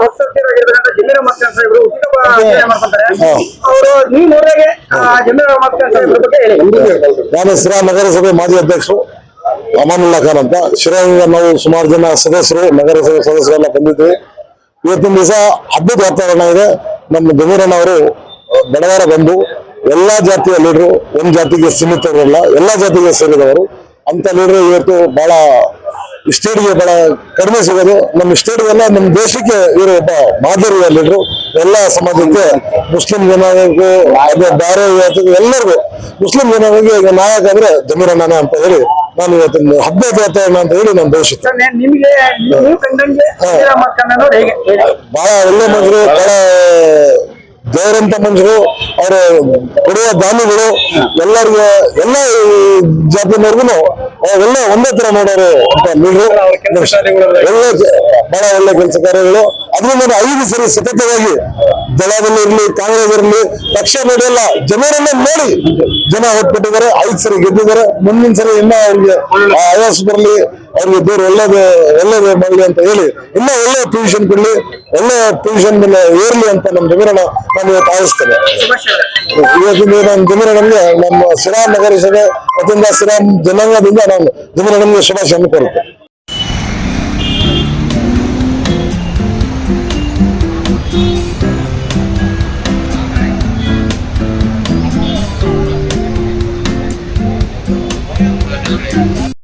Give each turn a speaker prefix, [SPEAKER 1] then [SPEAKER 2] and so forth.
[SPEAKER 1] ಹೊಸತಿರಾಗಿರ್ತಕ್ಕಂಥ ಜಮೀರ ಮಕ್ಕಳ ಸಾಹೇಬರು ಉತ್ತಮ ಆಚರಣೆ ಮಾಡ್ಕೊಂತಾರೆ.
[SPEAKER 2] ಹಾ.
[SPEAKER 1] ಅವರು ನೀವು ನೋಡಿದಾಗೆ ಆ ಜಮೀರ ಮಕ್ಕಳ ಸಾಹೇಬ್ರ ಬಗ್ಗೆ ಹೇಳಿ.
[SPEAKER 2] ನಾನು ಶಿರಾ ನಗರಸಭೆ ಮಾಜಿ ಅಧ್ಯಕ್ಷರು ಅಮಾನುಲ್ಲಾ ಖಾನ್ ಅಂತ. ಶಿರಾದಿಂದ ನಾವು ಸುಮಾರು ಜನ ಸದಸ್ಯರು ನಗರಸಭೆ ಸದಸ್ಯರೆಲ್ಲ ಬಂದಿದ್ವಿ. ಇವತ್ತಿನ ದಿವಸ ಹಬ್ಬದ ವಾತಾವರಣ ಇದೆ. ನಮ್ಮ ಜಮೀರಣ್ಣ ಅವರು ಬಡವರ ಬಂದು ಎಲ್ಲಾ ಜಾತಿಯ ಲೀಡರು ಒಂದ್ ಜಾತಿಗೆ ಸೀಮಿತರಲ್ಲ ಎಲ್ಲಾ ಜಾತಿಗೆ ಸೇರಿದವರು. ಅಂತ ಲೀಡರ್ ಇವತ್ತು ಬಹಳ ಸ್ಟೇಟ್ಗೆ ಬಹಳ ಕಡಿಮೆ ಸಿಗೋದು ನಮ್ಮ ಸ್ಟೇಟ್ಗೆಲ್ಲ ನಮ್ಮ ದೇಶಕ್ಕೆ ಇವರು ಒಬ್ಬ ಮಾದರಿಯಲ್ಲಿದ್ರು ಎಲ್ಲ ಸಮಾಜಕ್ಕೆ ಮುಸ್ಲಿಂ ಜನಾಂಗಕ್ಕೂ ಅದೇ ಬೇರೆ ಜಾತಿಗೂ ಎಲ್ಲರಿಗೂ ಮುಸ್ಲಿಂ ಜನಾಂಗಕ್ಕೆ ಈಗ ನಾಯಕ ಅಂದ್ರೆ ಜಮೀರಣ್ಣನೇ ಅಂತ ಹೇಳಿ ನಾನು ಇವತ್ತಿನ ಹಬ್ಬದ ವಾತಾವರಣ ಅಂತ ಹೇಳಿ ನಾನು
[SPEAKER 1] ದೇಶಕ್ಕೆ
[SPEAKER 2] ಬಹಳ ಒಳ್ಳೆ ಮಗರು ಬಹಳ ದೇವರಂತ ಮನುಷ್ಯರು ಅವರು ಕೊಡುವ ದಾನಿಗಳು ಎಲ್ಲರಿಗೂ ಎಲ್ಲ ಜಾತಿನವ್ರಿಗೂ ಎಲ್ಲ ಒಂದೇ ತರ ಮಾಡೋರು ಅಂತ ನೀವು ಎಲ್ಲ ಬಹಳ ಒಳ್ಳೆ ಕೆಲಸ ಕಾರ್ಯಗಳು ಅದರಿಂದ ಐದು ಸರಿ ಸತತವಾಗಿ ದಳದಲ್ಲಿ ಇರಲಿ, ಕಾಂಗ್ರೆಸ್ ಇರಲಿ, ಪಕ್ಷ ನೋಡಿಲ್ಲ, ಜನರನ್ನ ನೋಡಿ ಜನ ಹೊಟ್ಬಿಟ್ಟಿದ್ದಾರೆ ಐದು ಸರಿ ಗೆದ್ದಿದ್ದಾರೆ. ಮುಂದಿನ ಸರಿ ಇನ್ನ ಅವ್ರಿಗೆ ಆಯಾಸ ಬರಲಿ, ಅವ್ರಿಗೆ ದೇವ್ರು ಒಳ್ಳೇದು ಒಳ್ಳೇದು ಮಾಡಲಿ ಅಂತ ಹೇಳಿ, ಇನ್ನ ಒಳ್ಳೆ ಪೊಸಿಷನ್ ಕೊಡ್ಲಿ, ಒಳ್ಳೆ ಪೊಸಿಷನ್ ಮೇಲೆ ಏರ್ಲಿ ಅಂತ ನಮ್ಮ ಜಮೀರಣ ನಾನು ಇವತ್ತು ಆಯಿಸ್ತೇನೆ ಇವತ್ತಿನ ನಮ್ಮ ಜಮೀರಣ್ಣನಿಗೆ ನಮ್ಮ ಸಿರಾ ನಗರಸಭೆ, ಮತ್ತಿಂದ ಸಿರಾಮ್ ಜನಾಂಗದಿಂದ ನಾನು ಜಮೀರಣ್ಣನಿಗೆ ಶುಭಾಶಯ ಕೋರುತ್ತೇನೆ.